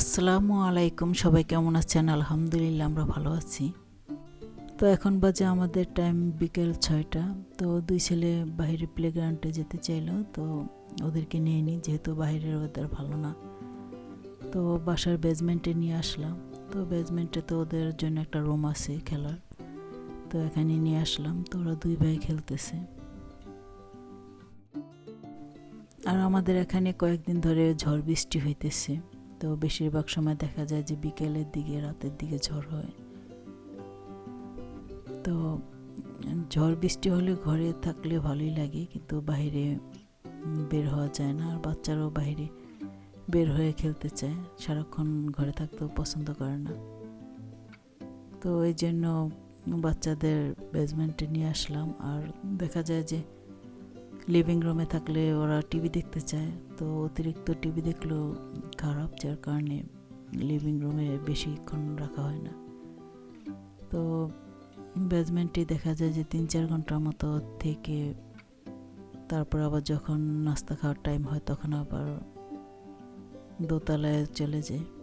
আসসালামু আলাইকুম, সবাই কেমন আছেন? আলহামদুলিল্লাহ, আমরা ভালো আছি। তো এখন বাজে আমাদের টাইম বিকেল ছয়টা। তো দুই ছেলে বাইরে প্লেগ্রাউন্ডে যেতে চাইলো, তো ওদেরকে নিয়ে নিই যেহেতু বাইরের ওয়েদার ভালো না। তো বাসার বেজমেন্টে নিয়ে আসলাম। তো বেজমেন্টে তো ওদের জন্য একটা রুম আছে খেলার। তো এখানে নিয়ে আসলাম। তো ওরা দুই ভাই খেলতেছে। আর আমাদের এখানে কয়েকদিন ধরে ঝড় বৃষ্টি হইতেছে। তো বেশিরভাগ সময় দেখা যায় যে বিকেলের দিকে, রাতের দিকে ঝড় হয়। তো, ঝড় বৃষ্টি হলে ঘরে থাকলে ভালোই লাগে, কিন্তু বাইরে বের হওয়া যায় না। আর বাচ্চারাও বাইরে বের হয়ে খেলতে চায়, সারাক্ষণ ঘরে থাকতেও পছন্দ করে না। তো এই জন্য বাচ্চাদের বেজমেন্টে নিয়ে আসলাম। আর দেখা যায় যে লিভিং রুমে থাকলে ওরা টিভি দেখতে চায়। তো অতিরিক্ত টিভি দেখলেও খারাপ, যার কারণে লিভিং রুমে বেশিক্ষণ রাখা হয় না। তো বেজমেন্টে দেখা যায় যে তিন চার ঘণ্টার মতো থেকে তারপর আবার যখন নাস্তা খাওয়ার টাইম হয়, তখন আবার দোতলায় চলে যায়।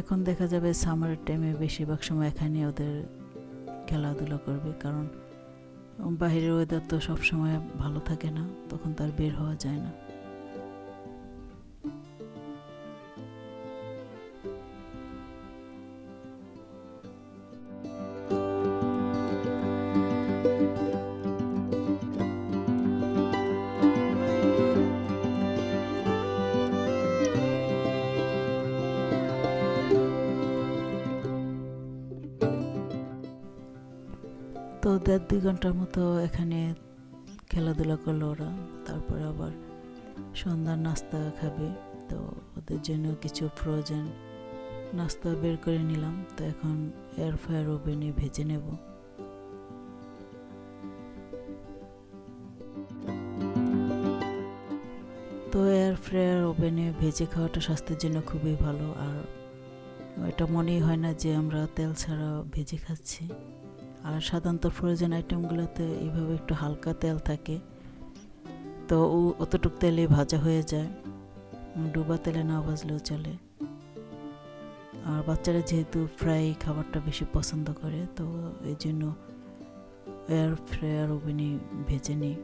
এখন দেখা যাবে সামার টাইমে বেশিরভাগ সময় এখানে ওদের খেলাধুলা করবে, কারণ বাইরের ওয়েদার তো সবসময় ভালো থাকে না, তখন তার বের হওয়া যায় না। তো দেড় দুই ঘণ্টার মতো এখানে খেলাধুলা করল ওরা। তারপরে আবার সন্ধ্যার নাস্তা খাবে। তো ওদের জন্য কিছু ফ্রোজেন নাস্তা বের করে নিলাম। তো এখন এয়ার ফ্রায়ার ওভেনে ভেজে নেব। তো এয়ার ফ্রায়ার ওভেনে ভেজে খাওয়াটা স্বাস্থ্যের জন্য খুবই ভালো। আর এটা মনেই হয় না যে আমরা তেল ছাড়া ভেজে খাচ্ছি। আর সাধারণত ফ্রোজেন আইটেমগুলোতে এইভাবে একটু হালকা তেল থাকে। তো ও অতটুক তেলে ভাজা হয়ে যায়। ডুবা তেলে না ভাজলেও চলে। আর বাচ্চারা যেহেতু ফ্রাই খাবারটা বেশি পছন্দ করে, তো এই জন্য এয়ার ফ্রায়ার ওভেনে ভেজে নিই।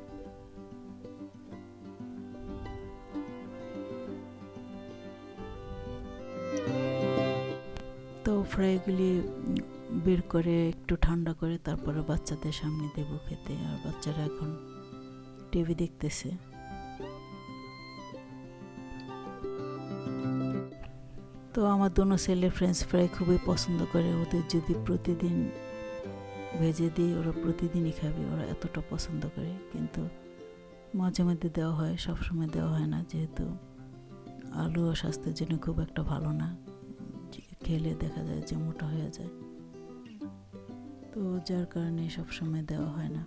ফ্রাইগুলি বের করে, একটু ঠান্ডা করে, তারপরে বাচ্চাদের সামনে দেব খেতে। আর বাচ্চারা এখন টিভি দেখতেছে। তো আমার দোনো ছেলে ফ্রেঞ্চ ফ্রাই খুবই পছন্দ করে। ওদের যদি প্রতিদিন ভেজে দিই, ওরা প্রতিদিনই খাবে। ওরা এতটা পছন্দ করে। কিন্তু মাঝে মধ্যে দেওয়া হয়, সবসময় দেওয়া হয় না। যেহেতু আলু ও স্বাস্থ্যের জন্য খুব একটা ভালো না। খেলে দেখা যায় যে মোটা হয়ে যায়। তো যার কারণে সবসময় দেওয়া হয় না।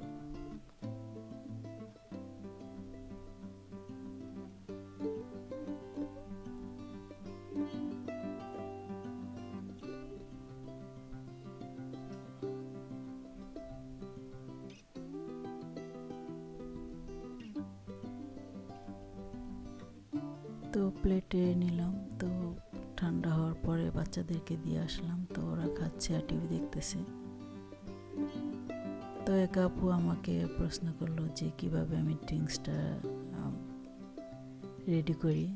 তো প্লেটে নিলাম। তো ঠান্ডা হওয়ার পরে বাচ্চাদেরকে দিয়ে আসলাম, তো ওরা খাচ্ছে আর টিভি দেখতেছে। তো এক আপু আমাকে প্রশ্ন করল যে কীভাবে আমি ড্রিঙ্কসটা রেডি করি।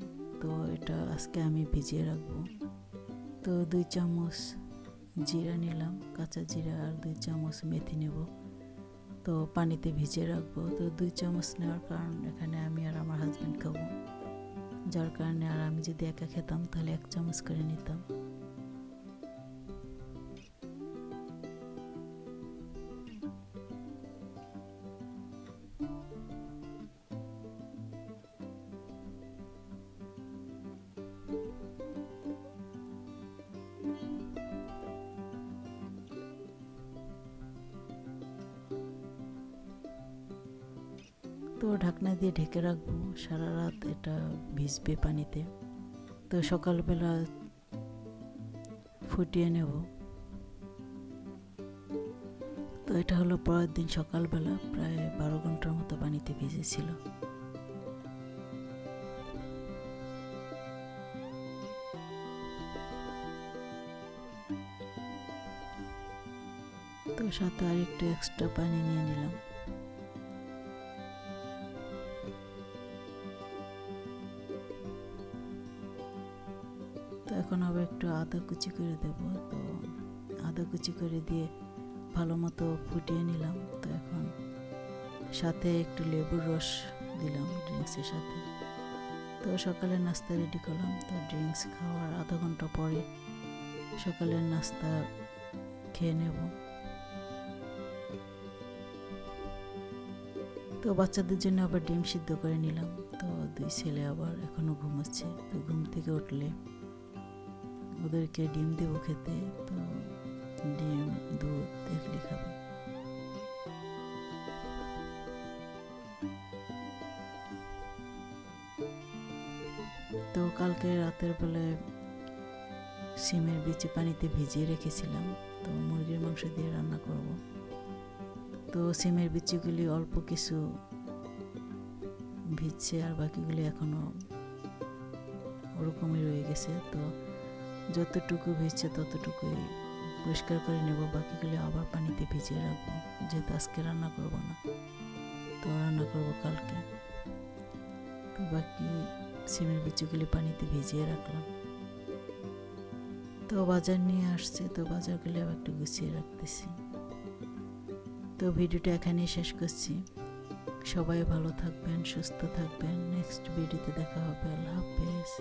তো এটা আজকে আমি ভিজিয়ে রাখব। তো দুই চামচ জিরা নিলাম, কাঁচা জিরা আর দুই চামচ মেথি নেব। তো পানিতে ভিজিয়ে রাখব। তো দুই চামচ নেওয়ার কারণ এখানে আমি আর আমার হাজব্যান্ড খাব। যার কারণে আর আমি যদি একা খেতাম তাহলে এক চামচ করে নিতাম। তো ঢাকনা দিয়ে ঢেকে রাখব। সারা রাত এটা ভিজবে পানিতে। তো সকালবেলা ফুটিয়ে নেব। তো এটা হলো পরের দিন সকালবেলা, প্রায় বারো ঘণ্টার মতো পানিতে ভিজেছিল। তো সাথে আর একটু এক্সট্রা পানি নিয়ে নিলাম। তো এখন আবার একটু আদা কুচি করে দেব। তো আদা কুচি করে দিয়ে ভালো মতো ফুটিয়ে নিলাম। তো এখন সাথে একটু লেবুর রস দিলাম ড্রিঙ্কসের সাথে। তো সকালের নাস্তা রেডি করলাম। তো ড্রিঙ্কস খাওয়ার আধা ঘণ্টা পরে সকালের নাস্তা খেয়ে নেব। তো বাচ্চাদের জন্য আবার ডিম সিদ্ধ করে নিলাম। তো দুই ছেলে আবার এখনও ঘুমাচ্ছে। তো ঘুম থেকে উঠলে ওদেরকে ডিম দেবো খেতে, তো ডিম, দুধ দেখলে খাবে। তো কালকে রাতের বেলায় সিমের বিচি পানিতে ভিজিয়ে রেখেছিলাম, তো মুরগির মাংস দিয়ে রান্না করব। তো সিমের বিচিগুলি অল্প কিছু ভিজছে আর বাকিগুলি এখনও ওরকমই রয়ে গেছে, তো যতটুকু ভিজছে ততটুকুই পরিষ্কার করে নেব, বাকিগুলি আবার পানিতে ভিজিয়ে রাখব। যেহেতু আজকে রান্না করব না, তো রান্না করব কালকে। তো বাকি সিমের বিচিগুলি পানিতে ভিজিয়ে রাখলাম। তো বাজার নিয়ে আসছে, তো বাজারগুলি আবার একটু গুছিয়ে রাখতেছি। তো ভিডিওটা এখানেই শেষ করছি। সবাই ভালো থাকবেন, সুস্থ থাকবেন। নেক্সট ভিডিওতে দেখা হবে। আল্লাহ হাফেজ।